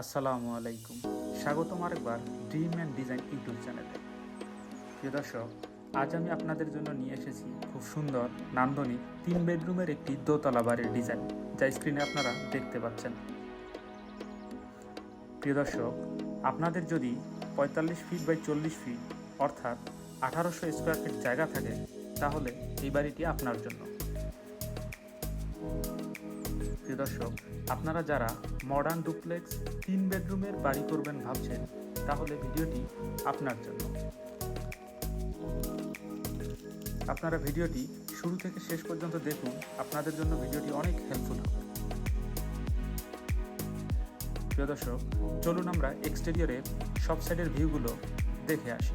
আসসালামু আলাইকুম। স্বাগতম আরেকবার ড্রিম অ্যান্ড ডিজাইন ইউটিউব চ্যানেলে প্রিয় দর্শক, আজ আমি আপনাদের জন্য নিয়ে এসেছি খুব সুন্দর, নান্দনিক তিন বেডরুমের একটি দোতলা বাড়ির ডিজাইন যা স্ক্রিনে আপনারা দেখতে পাচ্ছেন। প্রিয় দর্শক, আপনাদের যদি পঁয়তাল্লিশ ফিট বাই চল্লিশ ফিট অর্থাৎ আঠারোশো স্কোয়ার ফিট জায়গা থাকে, তাহলে এই বাড়িটি আপনার জন্য। প্রিয় দর্শক, আপনারা যারা মডার্ন ডুপ্লেক্স তিন বেডরুমের বাড়ি করবেন ভাবছেন, তাহলে ভিডিওটি আপনার জন্য। আপনারা ভিডিওটি শুরু থেকে শেষ পর্যন্ত দেখুন, আপনাদের জন্য ভিডিওটি অনেক হেল্পফুল হবে। প্রিয় দর্শক, চলুন আমরা এক্সটেরিয়রের সব সাইডের ভিউগুলো দেখে আসি।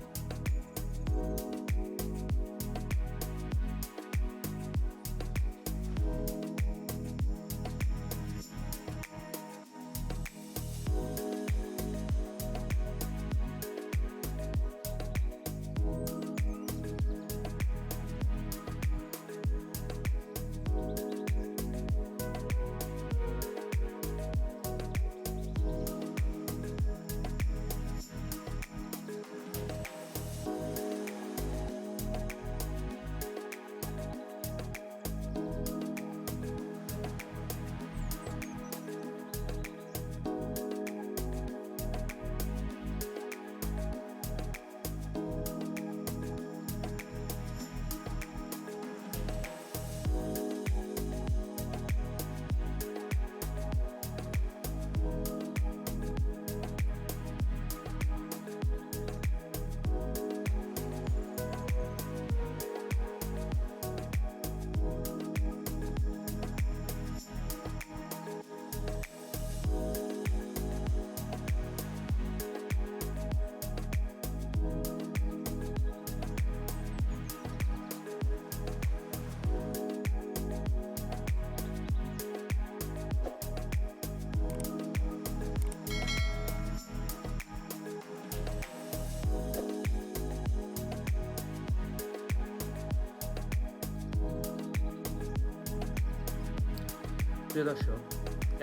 প্রিয় দর্শক,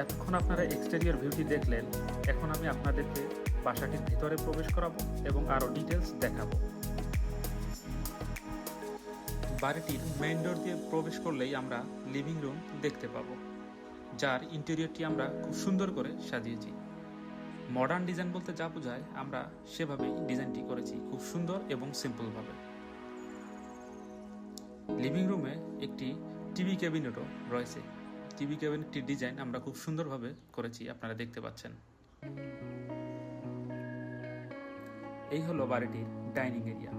এতক্ষণ আপনারা এক্সটেরিয়র ভিউটি দেখলেন, এখন আমি আপনাদেরকে বাসাটির ভিতরে প্রবেশ করাবো এবং আরও ডিটেলস দেখাবো। বাড়িটির মেইন ডোর দিয়ে প্রবেশ করলেই আমরা লিভিং রুম দেখতে পাবো, যার ইন্টেরিয়রটি আমরা খুব সুন্দর করে সাজিয়েছি। মডার্ন ডিজাইন বলতে যা বোঝায়, আমরা সেভাবেই ডিজাইনটি করেছি খুব সুন্দর এবং সিম্পলভাবে লিভিং রুমে একটি টিভি ক্যাবিনেটও রয়েছে। টিভি ক্যাবিনেটটির ডিজাইন আমরা খুব সুন্দরভাবে করেছি, আপনারা দেখতে পাচ্ছেন। এই হলো বাড়িটির ডাইনিং এরিয়া,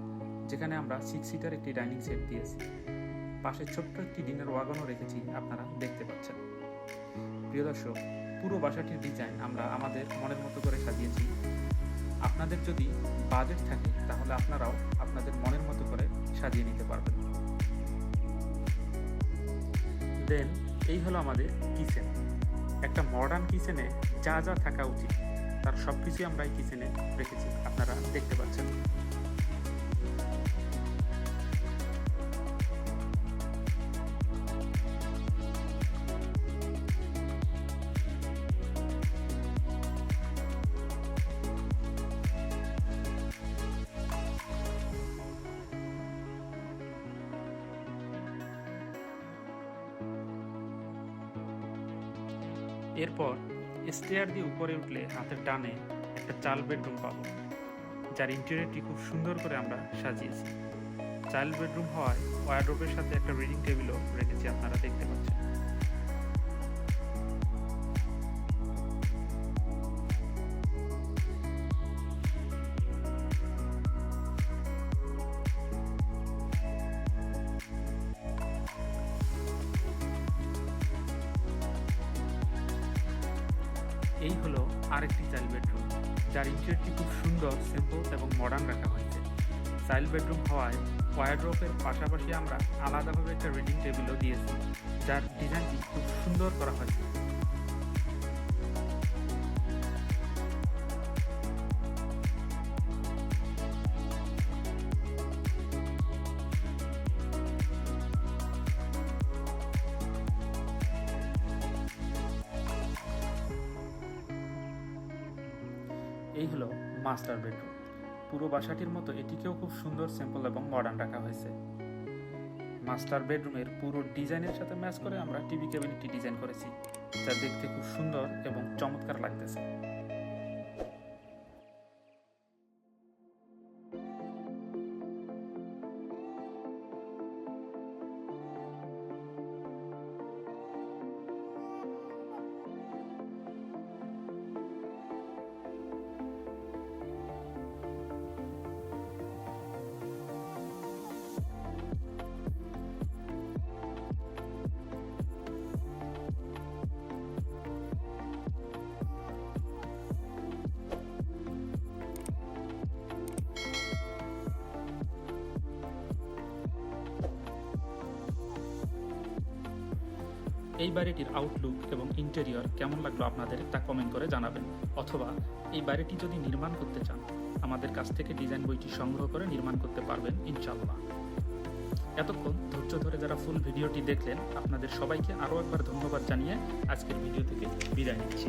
যেখানে আমরা সিক্স সিটার একটি ডাইনিং সেট দিয়েছি। পাশে ছোট্ট একটি ডিনার ওয়াগনও রেখেছি, আপনারা দেখতে পাচ্ছেন। প্রিয় দর্শক, পুরো বাসাটির ডিজাইন আমরা আমাদের মনের মতো করে সাজিয়েছি। আপনাদের যদি বাজেট থাকে, তাহলে আপনারাও আপনাদের মনের মতো করে সাজিয়ে নিতে পারবেন। দেন এই হলো আমাদের কিচেন। একটা মডার্ন কিচেনে যা যা থাকা উচিত, তার সব কিছুই আমরা এই কিচেনে রেখেছি। আপনারা দেখতে পাচ্ছেন। এরপর স্টেয়ার দিয়ে উপরে উঠলে হাতের টানে একটা চাল বেডরুম পাব, যার ইন্টেরিয়রটি খুব সুন্দর করে আমরা সাজিয়েছি। চাইল্ড বেডরুম হওয়ায় ওয়ার্ড্রোপের সাথে একটা রিডিং টেবিলও রেখেছি, আপনারা দেখতে পাচ্ছেন। এই হলো আরেকটি চাইল্ড বেডরুম, যার ইন্টেরিয়রটি খুব সুন্দর সিম্পল এবং মডার্ন রাখা হয়েছে। চাইল্ড বেডরুম হওয়ায় ওয়ার্ড্রপের পাশাপাশি আমরা আলাদাভাবে একটা রিডিং টেবিলও দিয়েছি, যার ডিজাইনটি খুব সুন্দর করা হয়েছে। এই হলো মাস্টার বেডরুম। পুরো বাসাটির মতো এটিকেও খুব সুন্দর সিম্পল এবং মডার্ন রাখা হয়েছে। মাস্টার বেডরুমের পুরো ডিজাইনের সাথে ম্যাচ করে আমরা টিভি ক্যাবিনেটটি ডিজাইন করেছি, যা দেখতে খুব সুন্দর এবং চমৎকার লাগতেছে। এই বাড়িটির আউটলুক এবং ইন্টেরিয়র কেমন লাগল আপনাদের তা কমেন্ট করে জানাবেন। অথবা এই বাড়িটি যদি নির্মাণ করতে চান, আমাদের কাছ থেকে ডিজাইন বইটি সংগ্রহ করে নির্মাণ করতে পারবেন ইনশাল্লাহ এতক্ষণ ধৈর্য ধরে যারা ফুল ভিডিওটি দেখলেন, আপনাদের সবাইকে আরও একবার ধন্যবাদ জানিয়ে আজকের ভিডিও থেকে বিদায় নিচ্ছি।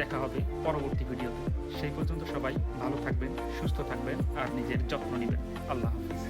দেখা হবে পরবর্তী ভিডিওতে। সেই পর্যন্ত সবাই ভালো থাকবেন, সুস্থ থাকবেন আর নিজের যত্ন নেবেন। আল্লাহ হাফিজ।